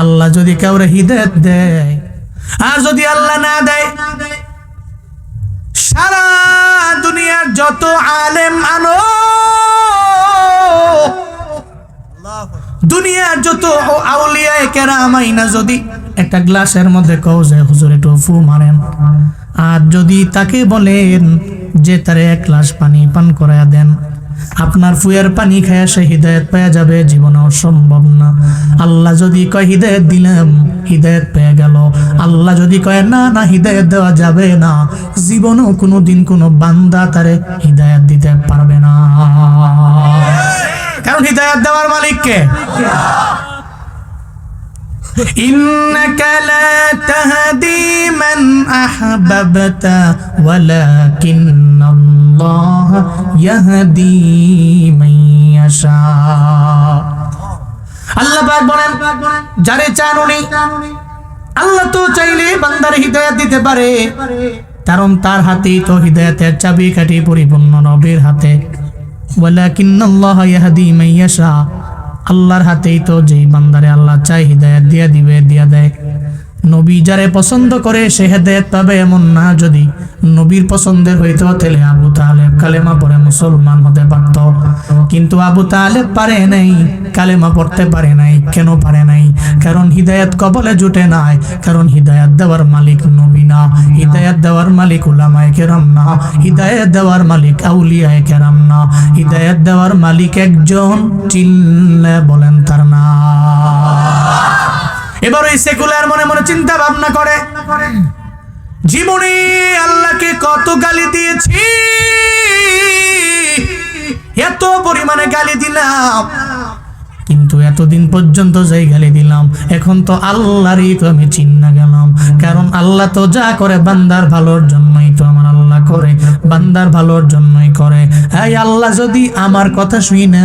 আল্লাহ যদি কাউরে হৃদয়ত দেয়, আর যদি আল্লাহ না দেয়, সারা দুনিয়ার যত আলেম আনো, দুনিয়ার যত আউলিয়ায় কেরাম আইনা যদি একটা গ্লাসের মধ্যে কও যে, হুজুর, একটু ফু মারেন। আর যদি তাকে বলেন যে, তারে এক গ্লাস পানি পান করায়া দেন। আপনার ফুয়ের পানি খায়া সে হৃদায়ত পাওয়া যাবে জীবনে অসম্ভব না। আল্লাহ যদি কয় হৃদায়ত দিলাম, হৃদায়ত পেয়ে গেল। আল্লাহ যদি কয় না না হৃদায়ত দেওয়া যাবে না। জীবনেও কোনো দিন কোনো বান্দা তারে হৃদায়ত দিতে পারবে না। কারণ হৃদায়ত দেওয়ার মালিককে إنك لا تهدي من أحببت ولكن الله يهدي من يشاء আল্লাহ পাক বলেন যারে চান উনি আল্লাহ তো চাইলে বান্দার হৃদয়াত দিতে পারে কারণ তার হাতেই তো হৃদয়াতের চাবি কাঠি পরিপূর্ণ নবীর হাতে ওয়ালাকিন্নাল্লাহ ইয়াহদি মান ইয়াশা আল্লাহর হাতেই তো যেই বান্দারে আল্লাহ চাই হৃদায়ত দিয়া দিবে, দিয়া দেয়। নবী যারে পছন্দ করে, সে হেদায়ত পাবে এমন না যদি নবীর পছন্দের হইতো, তাহলে আবু তালেব কালেমা পড়ে মুসলমান হতে পারত। কিন্তু আবু তালেব পারে নাই, কালেমা পড়তে পারে নাই, কেন পারে নাই? কারণ হৃদায়ত কবলে জুটে নাই, কারণ হৃদায়ত দেওয়ার মালিক নবী না, হৃদায়ত দেওয়ার মালিক উলামায় কেরাম না, হৃদায়ত দেওয়ার মালিক আউলিয়ায় কেরাম না, হৃদায়ত দেওয়ার মালিক একজন চিল্লে বলেন তার না এবার ওই সেকুলার মনে মনে চিন্তা ভাবনা করে। জীবনে আল্লাহকে কত গালি দিয়েছি? এত পরিমাণে গালি দিলাম। কিন্তু এতদিন পর্যন্ত যাই গালি দিলাম, এখন তো আল্লাহরই তো আমি চিন্না গেলাম। কারণ আল্লাহ তো যা করে, বান্দার ভালোর জন্যই তো আমার আল্লাহ করে, বান্দার ভালোর জন্যই করে। এই আল্লাহ, যদি আমার কথা শুই না,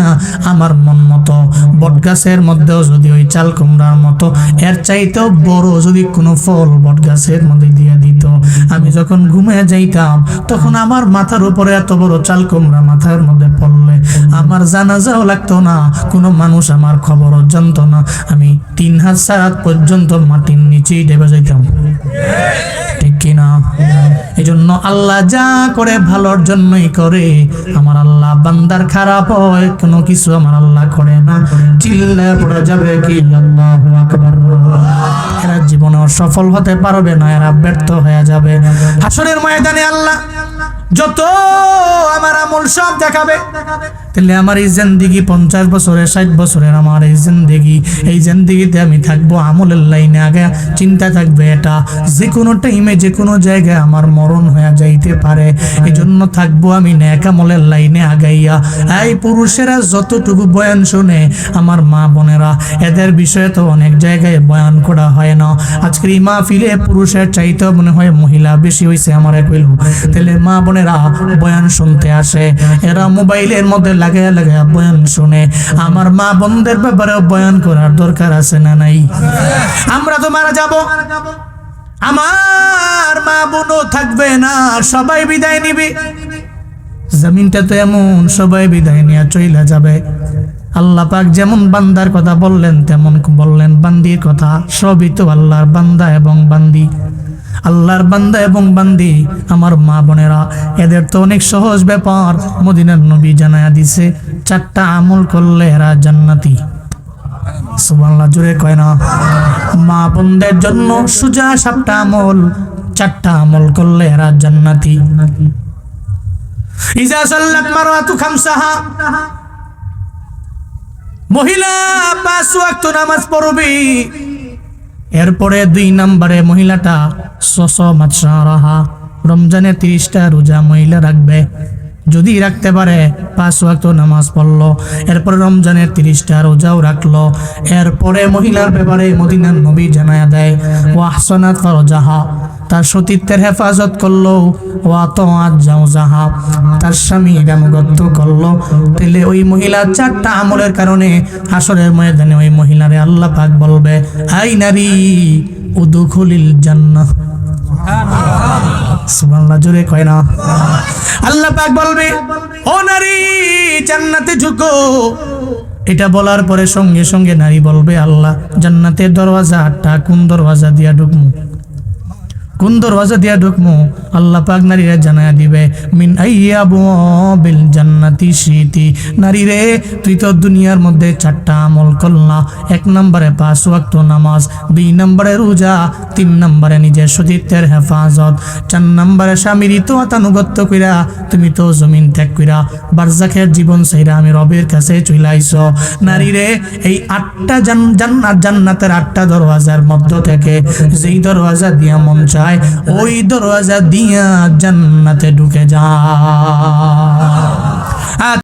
আমার মন মতো, বটগাছের মধ্যেও যদি ওই চাল কুমড়ার মতো, এর চাইতেও বড় যদি কোনো ফল বটগাছের মধ্যে দিয়ে দিত আমি যখন ঘুমিয়ে যাইতাম, তখন আমার মাথার উপরে এত বড় চাল কুমড়া মাথার মধ্যে পড়লে। আমার জানাজাও লাগতো না, কোনো মানুষ আমার খবরও জানতো না। আমি তিন হাত সারাত পর্যন্ত মাটির নিচেই ডেবে যাইতাম। ঠিক কিনা? এই জন্য আল্লাহ যা করে ভালোর জন্যই করে। আমার আল্লাহ বান্দার খারাপ হয়, কোনো কিছু আমার আল্লাহ করে না। চিল্লা পড়ে যাবে কি? আল্লাহু আকবার। জীবনে সফল হতে পারবে না এরা ব্যর্থ হয়ে যাবে। হাসরের ময়দানে আল্লাহ যত সব দেখাবে। তাহলে আমার এই জিন্দিগি পঞ্চাশ বছরে ষাট বছরের আমার এই জিন্দিগি, এই জিন্দিগিতে আমি থাকব আমলের লাইনে আগে। চিন্তা থাকবে এটা যে কোনো টাইমে যে কোনো জায়গায় আমার মরণ হয়ে যাইতে পারে। এই জন্য থাকব আমি ন্যাক আমলের লাইনে আগাইয়া। এই পুরুষেরা যতটুকু বয়ান শুনে, আমার মা বোনেরা, এদের বিষয়ে তো অনেক জায়গায় বয়ান করা হয় না। আজকের এই মাহফিলে পুরুষের চাইতেও মনে হয় মহিলা বেশি হয়েছে আমার কইল তাহলে মা বোনেরা বয়ান শুনতে আসে। এরা মোবাইলের মধ্যে লাগায় লাগায় বয়ান শুনে। আমার মা বোনদের ব্যাপারেও বয়ান করার দরকার আছে না নাই? আমরা তো মারা যাব। আমার মা বোনও থাকবে না, সবাই বিদায় নিবে। জমিনটা তো এমন, সবাই বিদায় নিয়ে চইলা যাবে। আল্লাহ পাক যেমন বান্দার কথা বললেন, তেমন বললেন বান্দির কথা। সবই তো আল্লাহর বান্দা এবং বান্দি। আল্লাহর বান্দা এবং বান্দি আমার মা বোনেরা। এদের তো অনেক সহজ ব্যাপার। মদিনার নবী জানায়া দিছে, চারটা আমল করলে এরা জান্নাতি। সুবহানাল্লাহ জুড়ে কয় না। মা বোনদের জন্য সুজা সাতটা আমল, চারটা আমল করলে এরা জান্নাতি। ইজা সাল্লাত মারওয়াতু খামসাহা। মহিলা পাঁচ নামাজ পড়বে। এরপরে দুই নম্বরে মহিলাটা সস রাহা রমজানে তিরিশটা রোজা মহিলা রাখবে। যদি রাখতে পারে, পাঁচ ওয়াক্ত নামাজ পড়ল। এরপরে রমজানের তিরিশটা রোজাও রাখল। এরপরে মহিলার ব্যাপারে মদিনার নবী জানায়া দেয় ও আহসনাত ফরজাহা। তার সতীত্বের হেফাজত করল। ও আতমাত যাও যাহা তার স্বামী রামগত্য করল। তাহলে ওই মহিলা চারটা আমলের কারণে হাসরের ময়দানে ওই মহিলারে আল্লাহ পাক বলবে, আই নারী উদুখুলিল জান্নাহ। সুবহানাল্লাহ, জোরে কয় না। আল্লাহ পাক বলবে, ও নারী, জান্নাতে ঝুঁকো এটা বলার পরে সঙ্গে সঙ্গে নারী বলবে, আল্লাহ, জান্নাতের দরওয়াজা আটটা কোন দরওয়াজা দিয়া ঢুকমু? কোন দরওয়াজা দিয়া ঢুকমু? আল্লাহ পাক নারীরা জানায়া দিবে, মিন আইয়া বিল জান্নাতি শীতি। নারী রে তুই তো দুনিয়ার মধ্যে চারটা আমল করলা। এক নম্বরে পাঁচ ওয়াক্ত নামাজ, দুই নম্বরে রোজা, তিন নম্বরে নিজের সতীত্বের হেফাজত। চার নম্বরে স্বামীর ইতোয়াতানুগত্য কইরা তুমি তো জমিন ত্যাগ কইরা বারজাখের জীবন সেইরা আমি রবের কাছে চইলাইছ। নারী রে এই আটটা জান- জান্নাত জান্নাতের আটটা দরওয়াজার মধ্য থেকে যেই দরওয়াজা দিয়া মন চায় ওই দরজা দিয়া জান্নাতে ঢুকে যা।